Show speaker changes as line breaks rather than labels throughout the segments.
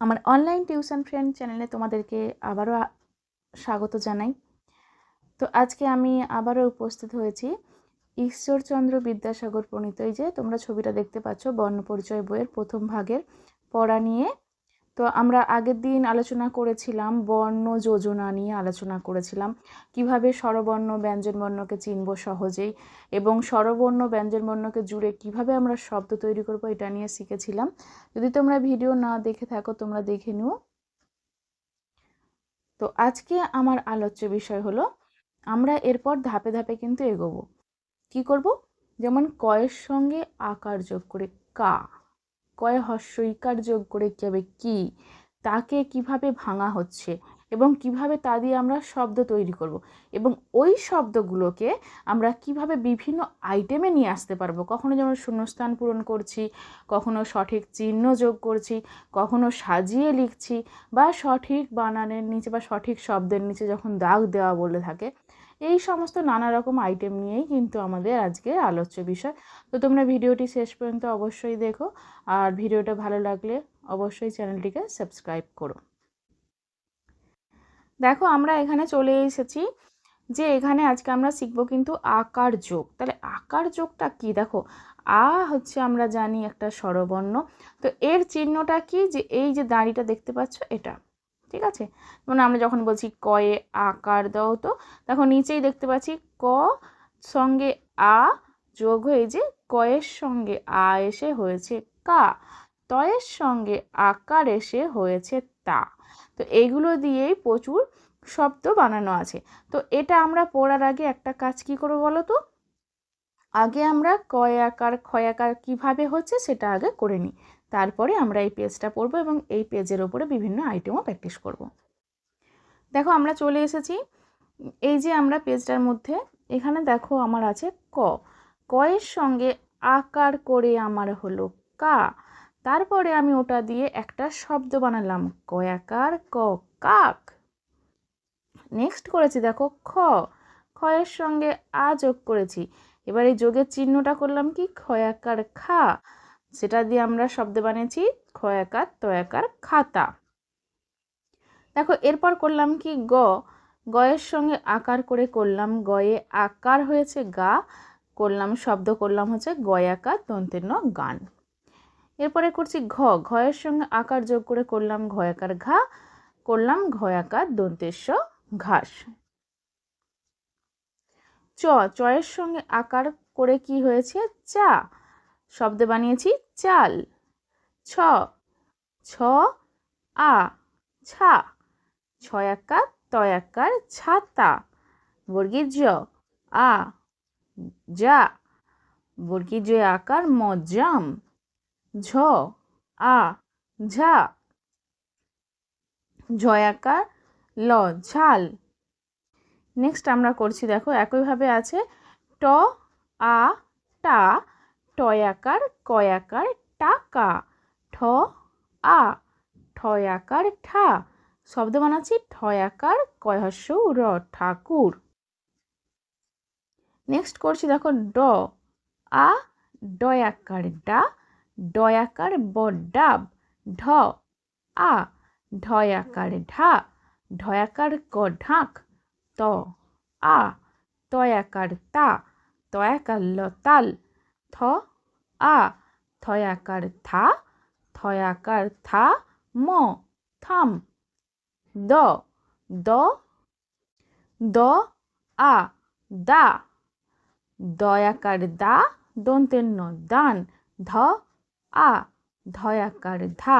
আমার online tuition friend চ্যানেলে তোমাদেরকে আবারও স্বাগত জানাই। তো আজকে আমি আবারও উপস্থিত হয়েছি ঈশ্বরচন্দ্র বিদ্যাসাগর প্রণীত। যে তোমরা ছবিটা দেখতে পাচ্ছ বর্ণপরিচয় বইয়ের প্রথম ভাগের, পড়া নিয়ে তো আমরা আগের দিন আলোচনা করেছিলাম বর্ণ যোজনা নিয়ে আলোচনা করেছিলাম। কীভাবে স্বরবর্ণ ব্যঞ্জনবর্ণকে চিনব সহজেই এবং স্বরবর্ণ ব্যঞ্জনবর্ণকে জুড়ে কীভাবে আমরা শব্দ তৈরি করব এটা নিয়ে শিখেছিলাম। যদি তোমরা ভিডিও না দেখে থাকো, তোমরা দেখে নিও। তো আজকে আমার আলোচ্য বিষয় হলো, আমরা এরপর ধাপে ধাপে কিন্তু এগোবো। কি করব? যেমন কয়ের সঙ্গে আকার যোগ করে কা। কয় হস্য ইকার যোগ করে হবে কি? তাকে কীভাবে ভাঙা হচ্ছে? এবং কীভাবে তা দিয়ে আমরা শব্দ তৈরি করব? এবং ওই শব্দগুলোকে আমরা কীভাবে বিভিন্ন আইটেমে নিয়ে আসতে পারব? কখনো যেমন শূন্যস্থান পূরণ করছি, কখনো সঠিক চিহ্ন যোগ করছি, কখনো সাজিয়ে লিখছি, বা সঠিক বানানের নিচে বা সঠিক শব্দের নিচে যখন দাগ দেওয়া বলে থাকে এই সমস্ত নানা রকম আইটেম নিয়েই কিন্তু আমাদের আজকে আলোচ্য বিষয়। তো তোমরা ভিডিওটি শেষ পর্যন্ত অবশ্যই দেখো আর ভিডিওটা ভালো লাগলে অবশ্যই চ্যানেলটিকে সাবস্ক্রাইব করো। দেখো আমরা এখানে চলে এসেছি যে এখানে আজকে আমরা শিখব কিন্তু আকার যোগ। তাহলে আকার যোগটা কি? দেখো, আ হচ্ছে আমরা জানি একটা স্বরবর্ণ। তো এর চিহ্নটা কি? যে এই যে দাঁড়িটা দেখতে পাচ্ছ, এটা। ঠিক আছে? মানে আমরা যখন বলছি কয়ে আকার দাও তো, তখন নিচেই দেখতে পাচ্ছি ক সঙ্গে আ যোগ হয়ে যে কয়ের সঙ্গে আ এসে হয়েছে কা, তয়ের সঙ্গে আকার এসে হয়েছে তা। তো এইগুলো দিয়েই প্রচুর শব্দ বানানো আছে। তো এটা আমরা পড়ার আগে একটা কাজ কি করব বলো তো? আগে আমরা কয় আকার, ক্ষয় আকার কীভাবে হচ্ছে সেটা আগে করে নিই। তারপরে আমরা এই পেজটা পড়ব এবং এই পেজের ওপরে বিভিন্ন আইটেমও প্র্যাকটিস করব। দেখো আমরা চলে এসেছি। এই যে আমরা পেজটার মধ্যে, এখানে দেখো আমার আছে ক। কয়ের সঙ্গে আকার করে আমার হলো কা। তারপরে আমি ওটা দিয়ে একটা শব্দ বানালাম কয়াকার ক কাক। নেক্সট করেছি দেখো খ। খয়ের সঙ্গে আ যোগ করেছি। এবার এই যোগের চিহ্নটা করলাম কি? ক্ষয়াকার খা। সেটা দিয়ে আমরা শব্দ বানিয়েছি খয়াকার তয়াকার, খাতা। দেখো, এরপর করলাম কি? গ। গয়ের সঙ্গে আকার করে করলাম গয়ে আকার হয়েছে গা, করলাম, শব্দ করলাম হচ্ছে গয়াকার দন্তের ন গান। এরপরে করছি ঘ। ঘয়ের সঙ্গে আকার যোগ করে করলাম ঘয়াকার ঘা, করলাম ঘয়াকার দন্তেশ্ব ঘাস। চ। চয়ের সঙ্গে আকার করে কি হয়েছে? চা। শব্দ বানিয়েছি চাল। ছ ছ, আ ছা ছয়াকার তয়াকার ছাতা বর্গীর জ, আ যা বর্গীর জ আকার মজাম ঝ, আ, ঝা। ঝয়াকার ল, ঝাল। নেক্সট আমরা করছি, দেখো, একইভাবে আছে ট, আ, টা। টয়াকার কয়াকার, টাকা। ঠ, আ। ঠয়াকার, ঠা। শব্দ বানাচ্ছি, ঠয়াকার কয়হস্য র, ঠাকুর। নেক্সট করছি দেখো ড। আ, ডয়াকার ডা। ডয়াকার ব ডাব ঢ, আ। ঢয়াকার ঢা। ঢয়াকার ক ঢাক ত, আ। তয়াকার তা। তয়াকার ল তাল থ, আ থয়াকার থা থয়াকার থা, ম, থাম, দ দ দ, আ, দা দয়াকার দা দন্তের ন দান, ধ, আ ধয়াকার ধা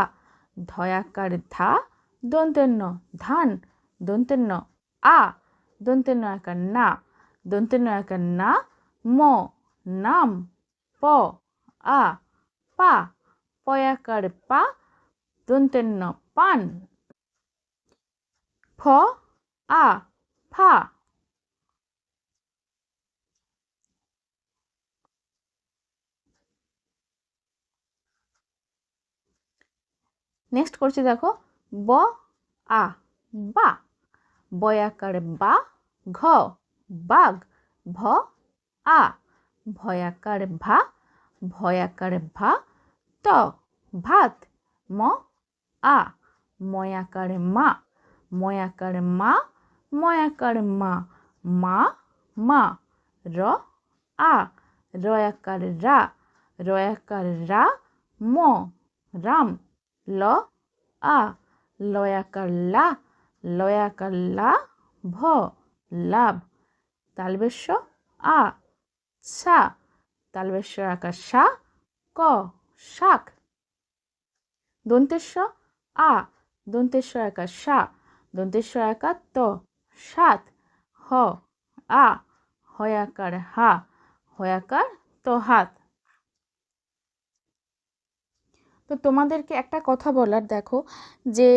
ধয়াকার ধা দন্তের ন ধান দন্তের ন আ দন্তের ন একার না দন্তের ন একার না, ম, নাম আ পা পয়াকার পা দন্তের পান ফ আ ফা নেক্সট করছি দেখো, ব, আ, বা বয়াকার বা ঘ, বাঘ, ভ, আ ভয়াকার ভা ভয়াকার ভা, ত, ভাত, ম, আ। ময়াকার মা ময়াকার মা ময়াকার মা মা মা। র, আ। রয়াকার রা রয়াকার রা, ম, রাম। ল, আ। লয়াকার লা লয়াকার লা, ভ, লাভ। তালবেশ্য, আ। সা তালবেশ্য আকার সা, ক, শাক। দন্তেশ্ব আ দন্তেশ্ব একা সা দন্তেশ্ব একা ত, সাত। হ, আ হয়াকার হা হয়াকার তো হাত। তো তোমাদেরকে একটা কথা বলার, দেখো, যে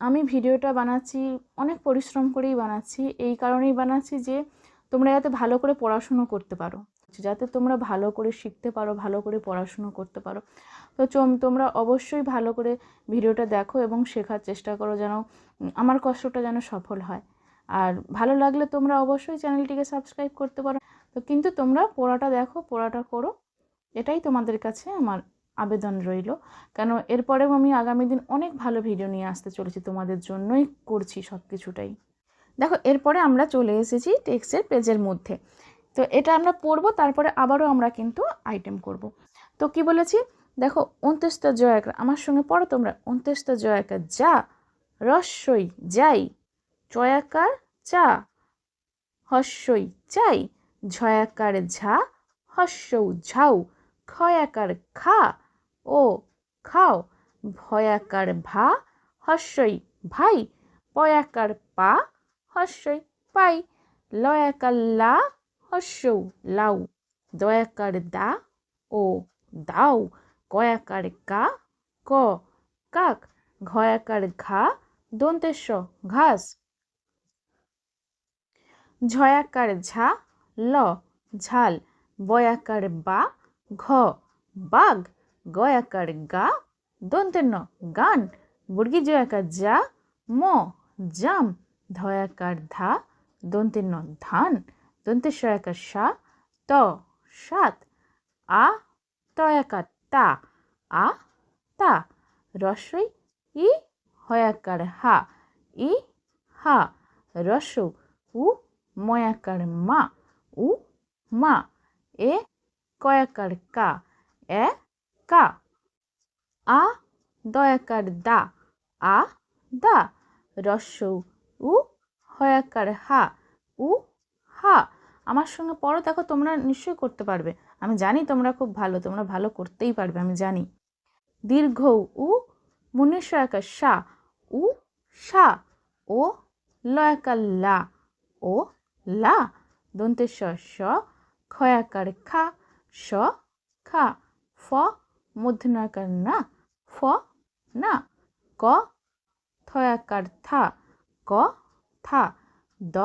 আমি ভিডিওটা বানাচ্ছি, অনেক পরিশ্রম করেই বানাচ্ছি, এই কারণেই বানাচ্ছি যে তোমরা যাতে ভালো করে পড়াশুনো করতে পারো। যাতে তোমরা ভালো করে শিখতে পারো, ভালো করে পড়াশুনো করতে পারো। তো তোমরা অবশ্যই ভালো করে ভিডিওটা দেখো এবং শেখার চেষ্টা করো যেন আমার কষ্টটা যেন সফল হয়। আর ভালো লাগলে তোমরা অবশ্যই চ্যানেলটিকে সাবস্ক্রাইব করতে পারো। তো কিন্তু তোমরা পড়াটা দেখো, পড়াটা করো। এটাই তোমাদের কাছে আমার আবেদন রইল। কেন, এরপরেও আমি আগামী দিন অনেক ভালো ভিডিও নিয়ে আসতে চলেছি। তোমাদের জন্যই করছি সব কিছুটাই দেখো, এরপরে আমরা চলে এসেছি টেক্সটের পেজের মধ্যে। তো এটা আমরা পড়ব, তারপরে আবারও আমরা কিন্তু আইটেম করব। তো কি বলেছি? দেখো অন্ত্যেস্ত জয়াকার আমার সঙ্গে পড়ো তোমরা। অন্ত্যেস্ত জয়াকার যা রস্যই যাই চয়াকার চা, হস্যই চাই, ঝয়াকার ঝা হস্যৌ ঝাউ ক্ষয়াকার খা, ও খাও, ভয়াকার ভা, হস্যই ভাই, পয়াকার পা, হস্যই পাই, লয়াকার লা হস্যৌ লাউ দয়াকার দা ও দাও কয়াকার কা ক কাক ঘয়াকার ঘা দন্তেশ্ব ঘাস ঝয়াকার ঝা ল ঝাল বয়াকার বা ঘ বাঘ গয়াকার গা দন্তের ন গান বর্গী জয়াকার যা ম জাম ধয়াকার ধা দন্তের ন ধান দন্তের সয়াকার সা ত সাত আ তয়াকার তা আ তা রসই ই হয়াকার হা ই হা রস উ ময়াকার মা উ মা এ কয়াকার কা এ কা আ দয়াকার দা আ দা রস্য উ হয়াকার হা উ হা আমার সঙ্গে পড়ো, দেখো তোমরা নিশ্চয়ই করতে পারবে। আমি জানি তোমরা খুব ভালো, তোমরা ভালো করতেই পারবে, আমি জানি। দীর্ঘ উ মুনিশয়াকার সা, উ, সা, ও, লয়াকার লা, ও, লা, দন্তেশ্বর স, ক্ষয়াকার খা, স, খা, ফ মধ্যনাকার না, ফ, না, ক, থয়াকার থা, ক, থা, দ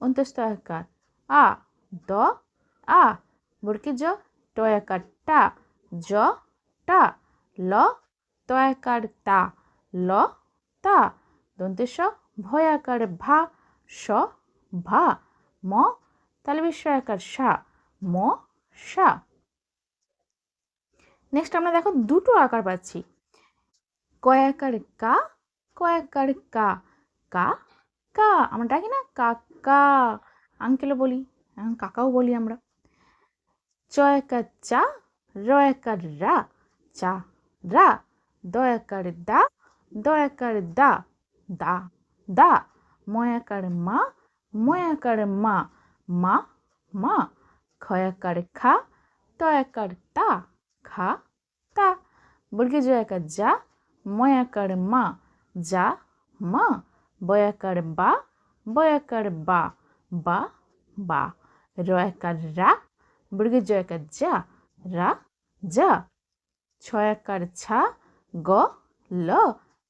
অন্তস্তয়াকার আ দ আ বরকি জ টয়াকার টা জ টা ল তয়াকার তা ল তা দন্তে দন্তেশ ভয়াকার ভা স ভা ম তাহলে বিস্ময়াকার সা ম সা নেক্সট আমরা দেখো দুটো আকার পাচ্ছি। কয়াকার কা কয়াকার কা কা কা। আমরা ডাকি না কাকা আঙ্কেলও বলি কাকাও বলি আমরা। চয়াকার চা রয়াকার রা, চা রা দয়াকার দা দয়াকার দা দা দা ম ময়াকার মা ময়াকার মা মা মা ক্ষয়াকার খা ত তয়াকার তা, খা, তা, বর্গে জয়াকার যা ময়াকার মা, যা, মা বয়াকার বা ব বয়াকার বা। বা বা। রয়াকার রা বর্গে জয়াকার যা, রা, যা। ছয়াকার ছা, গ, ল,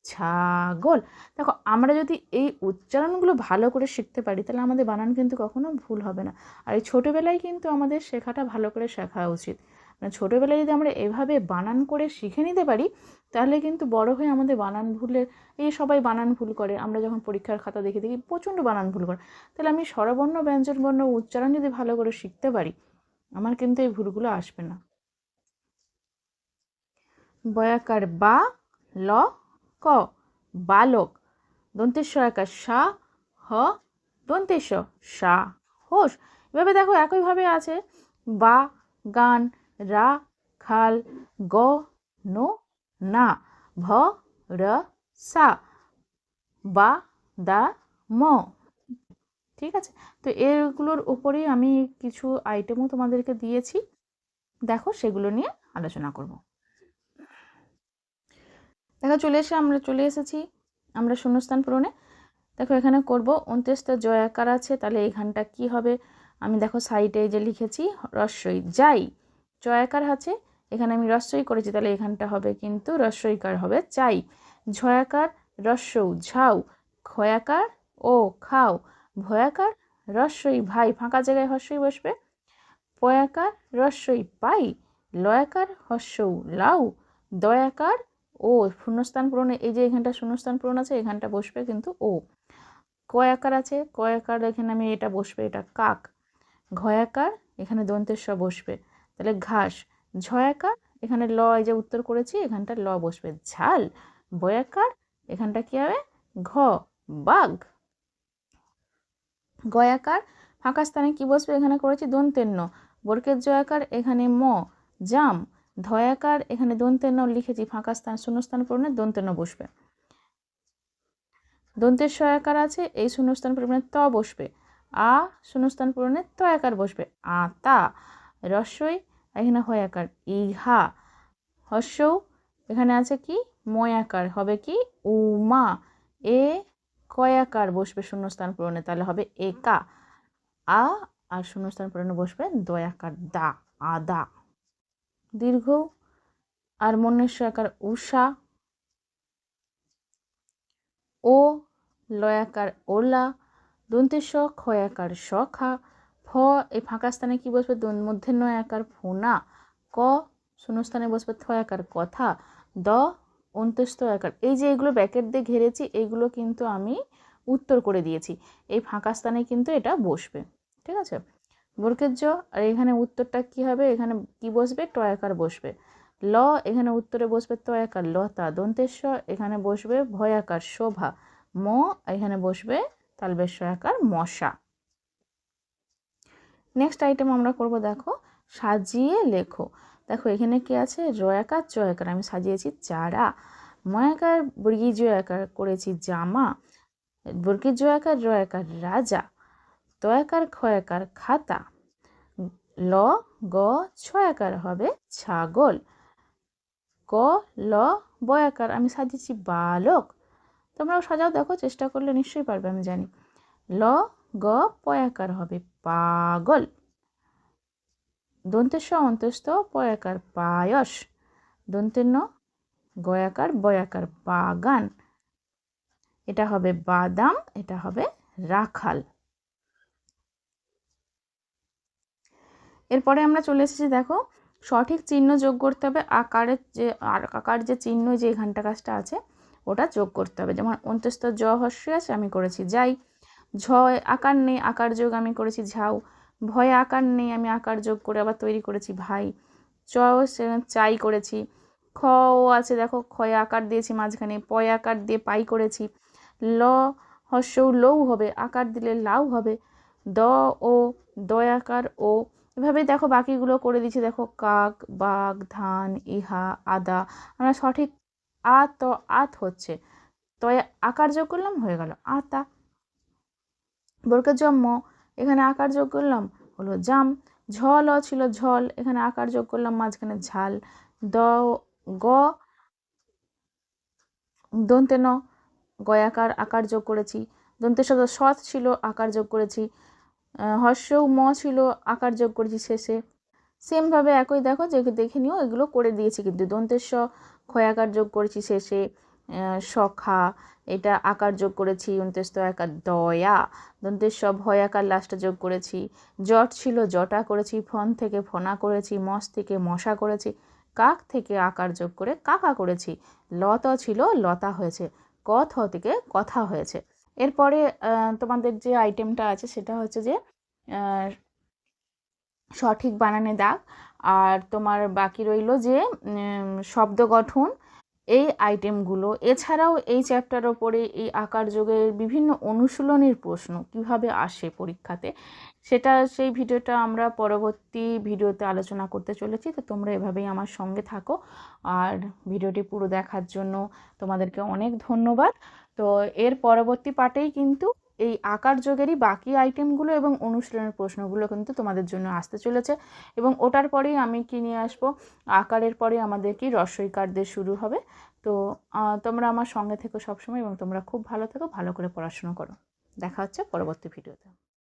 ছাগল। দেখো, আমরা যদি এই উচ্চারণগুলো ভালো করে শিখতে পারি, তাহলে আমাদের বানান কিন্তু কখনো ভুল হবে না। আর এই ছোটোবেলায় কিন্তু আমাদের শেখাটা ভালো করে শেখা উচিত। মানে ছোটোবেলায় যদি আমরা এভাবে বানান করে শিখে নিতে পারি তাহলে কিন্তু বড় হয়ে আমাদের বানান ভুলের এই সবাই বানান ভুল করে। আমরা যখন পরীক্ষার খাতা দেখে দেখি, প্রচণ্ড বানান ভুল করে। তাহলে আমি স্বরবর্ণ, ব্যঞ্জনবর্ণ, উচ্চারণ যদি ভালো করে শিখতে পারি, আমার কিন্তু এই ভুলগুলো আসবে না। বয়াকার বা, ল, ক, বালক দন্তেশ্ব একার সা, হ দন্তেশ্ব সা হোস এভাবে দেখো একইভাবে আছে। বা, গান, রা, খাল, গ, নো না, ভ, র, সা, বা, দা, ম। ঠিক আছে? তো এগুলোর উপরেই আমি কিছু আইটেমও তোমাদেরকে দিয়েছি। দেখো, সেগুলো নিয়ে আলোচনা করব। দেখো, চলে এসে আমরা, চলে এসেছি আমরা শূন্যস্থান পূরণে। দেখো, এখানে করব অন্ত্যেষ্টা জয়াকার আছে, তাহলে এখানটা কি হবে? আমি দেখো সাইডে যে লিখেছি রস্বই যাই। জয়াকার আছে এখানে আমি রস্বই করেছি, তাহলে এখানটা হবে কিন্তু রস্বইকার হবে চাই। ঝয়াকার রস্যৌ ঝাউ খয়াকার ও খাও। ভয়াকার রস্বই ভাই, ফাঁকা জায়গায় হস্যই বসবে। পয়াকার রস্বই পাই। লয়াকার হস্যৌ লাউ। দয়াকার, ও, শূন্যস্থান পূরণে, এই যে এখানটা শূন্যস্থান পূরণ আছে, এখানটা বসবে কিন্তু ও। কয়াকার আছে, কয়াকার এখানে আমি এটা বসবে, এটা কাক। ঘয়াকার, এখানে দন্তেশ্বর বসবে। তাহলে ঘাস। ঝয়াকার, এখানে ল এই যে উত্তর করেছি, এখানটা ল বসবে। ঝাল, বয়াকার, এখানটা কি হবে? ঘ, বাঘ। গয়াকার, ফাঁকা স্থানে কি বসবে? এখানে করেছি দন্তেন্ন বর্কের জয়াকার, এখানে ম, জাম। ধয়াকার, এখানে দন্তেন্ন লিখেছি, ফাঁকা স্থান, শূন্যস্থান পূরণে দন্তেন্ন বসবে। দন্তের সয়াকার আছে, এই শূন্যস্থান পূরণে ত বসবে। আ, শূন্যস্থান পূরণে ত আকার বসবে। আ, তা। এখানে হয়াকার ইহা। হস্যৌ এখানে আছে কি? ময়াকার হবে কি? উমা। এ কয়াকার বসবে শূন্যস্থান পূরণে? তাহলে হবে একা আ আর শূন্যস্থান পূরণে বসবে দয়াকার দা আদা দীর্ঘ। আর মনুষ্য আকার, উষা। ও লয়াকার ওলা। দন্তেশ ক্ষয়াকার সখা। ফ, এই ফাঁকা স্থানে কি বসবে? মধ্যে নয় আকার ফোনা। ক, শূন্যস্থানে বসবে থয়াকার কথা। দ, অন্তস্থ আকার এই যে এগুলো ব্যাকেট দিয়ে ঘেরেছি এইগুলো কিন্তু আমি উত্তর করে দিয়েছি। এই ফাঁকা স্থানে কিন্তু এটা বসবে। ঠিক আছে? বর্গের জ, আর এখানে উত্তরটা কি হবে? এখানে কি বসবে? ট টয়াকার বসবে। ল, এখানে উত্তরে বসবে তয়াকার লতা দন্তেশ্বর এখানে বসবে ভয়াকার শোভা। ম, এখানে বসবে তালবেশ্বর আকার মশা। নেক্সট আইটেম আমরা করব, দেখো, সাজিয়ে লেখো। দেখো, এখানে কি আছে? রয়াকার জয়াকার আমি সাজিয়েছি চারা। ময়াকার, বর্গী জয়াকার করেছি জামা। বর্গী জয়াকার রয়াকার রাজা। তয়াকার ক্ষয়াকার খাতা। ল, গ, ছয়াকার হবে ছাগল। ক, ল, বয়াকার, আমি সাজিয়েছি বালক। তোমরাও সাজাও, দেখো, চেষ্টা করলে নিশ্চয়ই পারবে, আমি জানি। ল, গ পয়াকার হবে পাগল। দন্তেশ্ব অন্তস্থ পয়াকার পায়স। দন্তেন্ন গয়াকার, বয়াকার বাগান এটা হবে বাদাম, এটা হবে রাখাল। এরপরে আমরা চলে এসেছি, দেখো, সঠিক চিহ্ন যোগ করতে হবে, আকারের যে আকার যে চিহ্ন যে এখানটা কাজটা আছে, ওটা যোগ করতে হবে। যেমন অন্তস্থ জ হস্যই আছে, আমি করেছি যাই। ঝ আকার নেই, আকার যোগ আমি করেছি ঝাউ, ভয়ে আকার নেই আমি আকার যোগ করে আবার তৈরি করেছি ভাই। চ চাই করেছি। খ ও আছে দেখো, ক্ষয় আকার দিয়েছি মাঝখানে, পয় আকার দিয়ে পাই করেছি। ল হস্য লৌ হবে, আকার দিলে লাউ হবে। দ, ও দয়াকার ও। এভাবে দেখো বাকিগুলো করে দিচ্ছি দেখো কাক, বাঘ, ধান, ইহা, আদা, আমরা সঠিক আ, ত, আত হচ্ছে। তয় আকার যোগ করলাম, হয়ে গেল। আতা। বর্গের জন্ম এখানে আকার যোগ করলাম হলো জাম, ঝল ছিল ঝল, এখানে আকার যোগ করলাম মাঝখানে ঝাল, দ, গ, দন্তে ন গয়াকার আকার যোগ করেছি, দন্তে শব্দ সৎ ছিল, আকার যোগ করেছি হর্ষও ম ছিল, আকার যোগ করেছি শেষে। সেমভাবে একই দেখো যে দেখে নিও, এগুলো করে দিয়েছি কিন্তু দন্তের দন্তেশ্ব ক্ষয়াকার যোগ করেছি শেষে। সখা, এটা আকার যোগ করেছি অন্ত্যস্ত আকার দয়া দন্তেশ্ব ভয়াকার লাস্টে যোগ করেছি। জট ছিল, জটা করেছি, ফন থেকে ফনা করেছি, মস থেকে মশা করেছি, কাক থেকে আকার যোগ করে কাকা করেছি। লত ছিল, লতা হয়েছে, কথ থেকে কথা হয়েছে। এরপরে তোমাদের যে আইটেমটা আছে, সেটা হচ্ছে যে সঠিক বানানে দাগ, আর তোমার বাকি রইল যে শব্দ গঠন এই আইটেমগুলো এছাড়াও এই চ্যাপ্টার ওপরে এই আকার যোগের বিভিন্ন অনুশীলনের প্রশ্ন কীভাবে আসে পরীক্ষাতে, সেটা সেই ভিডিওটা আমরা পরবর্তী ভিডিওতে আলোচনা করতে চলেছি। তো তোমরা এভাবেই আমার সঙ্গে থাকো। আর ভিডিওটি পুরো দেখার জন্য তোমাদেরকে অনেক ধন্যবাদ। তো এর পরবর্তী পার্টেই কিন্তু এই আকার যোগেরই বাকি আইটেমগুলো এবং অনুশীলনের প্রশ্নগুলো কিন্তু তোমাদের জন্য আসতে চলেছে। এবং ওটার পরেই আমি কি নিয়ে আসব? আকারের পরে আমাদের কি রসই দিয়ে শুরু হবে। তো তোমরা আমার সঙ্গে থেকো সবসময় এবং তোমরা খুব ভালো থেকো, ভালো করে পড়াশুনো করো। দেখা হচ্ছে পরবর্তী ভিডিওতে